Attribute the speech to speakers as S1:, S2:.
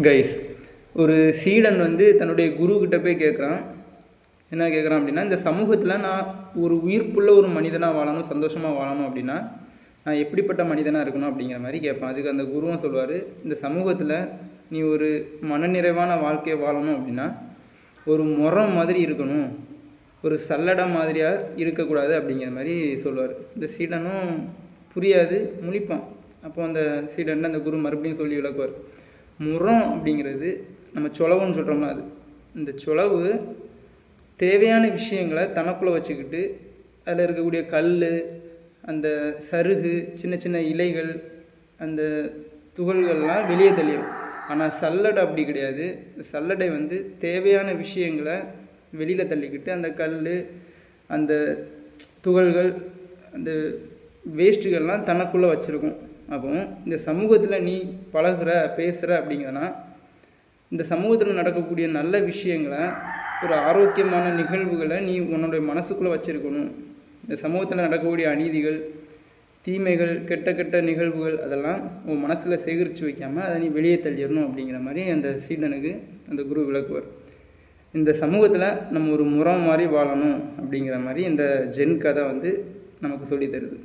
S1: Guys ஒரு சீடன் வந்து தன்னுடைய குருக்கிட்ட போய் கேட்குறான் என்ன கேட்குறான் அப்படின்னா இந்த சமூகத்தில் நான் ஒரு உயிர்ப்புள்ள ஒரு மனிதனாக வாழணும் சந்தோஷமாக வாழணும் அப்படின்னா நான் எப்படிப்பட்ட மனிதனாக இருக்கணும் அப்படிங்கிற மாதிரி கேட்பேன். அதுக்கு அந்த குருவும் சொல்லுவார் இந்த சமூகத்தில் நீ ஒரு மனநிறைவான வாழ்க்கையை வாழணும் அப்படின்னா ஒரு முறம் மாதிரி இருக்கணும் ஒரு சல்லடம் மாதிரியாக இருக்கக்கூடாது அப்படிங்கிற மாதிரி சொல்லுவார். இந்த சீடனும் புரியாது முழிப்பான். அப்போ அந்த சீடன் அந்த குரு மறுபடியும் சொல்லி விளக்குவார். முறம் அப்படிங்கிறது நம்ம சொலவுன்னு சொல்கிறோம்ல அது. இந்த சொலவு தேவையான விஷயங்களை தனக்குள்ளே வச்சுக்கிட்டு அதில் இருக்கக்கூடிய கல் அந்த சருகு சின்ன சின்ன இலைகள் அந்த துகள்கள்லாம் வெளியே தள்ளிடும் ஆனால் சல்லடை அப்படி கிடையாது. சல்லடை வந்து தேவையான விஷயங்களை வெளியில் தள்ளிக்கிட்டு அந்த கல் அந்த துகள்கள் அந்த வேஸ்ட்டுகள்லாம் தனக்குள்ளே வச்சுருக்கும். அப்போ இந்த சமூகத்தில் நீ பழகுற பேசுகிற அப்படிங்கிறனா இந்த சமூகத்தில் நடக்கக்கூடிய நல்ல விஷயங்களை ஒரு ஆரோக்கியமான நிகழ்வுகளை நீ உன்னுடைய மனசுக்குள்ளே வச்சுருக்கணும். இந்த சமூகத்தில் நடக்கக்கூடிய அநீதிகள் தீமைகள் கெட்ட கெட்ட நிகழ்வுகள் அதெல்லாம் உன் மனசில் சேகரித்து வைக்காமல் அதை நீ வெளியே தள்ளிடணும் அப்படிங்கிற மாதிரி அந்த சீடனுக்கு அந்த குரு விளக்குவார். இந்த சமூகத்தில் நம்ம ஒரு முறம் மாதிரி வாழணும் அப்படிங்கிற மாதிரி இந்த ஜென் கதை வந்து நமக்கு சொல்லித் தருது.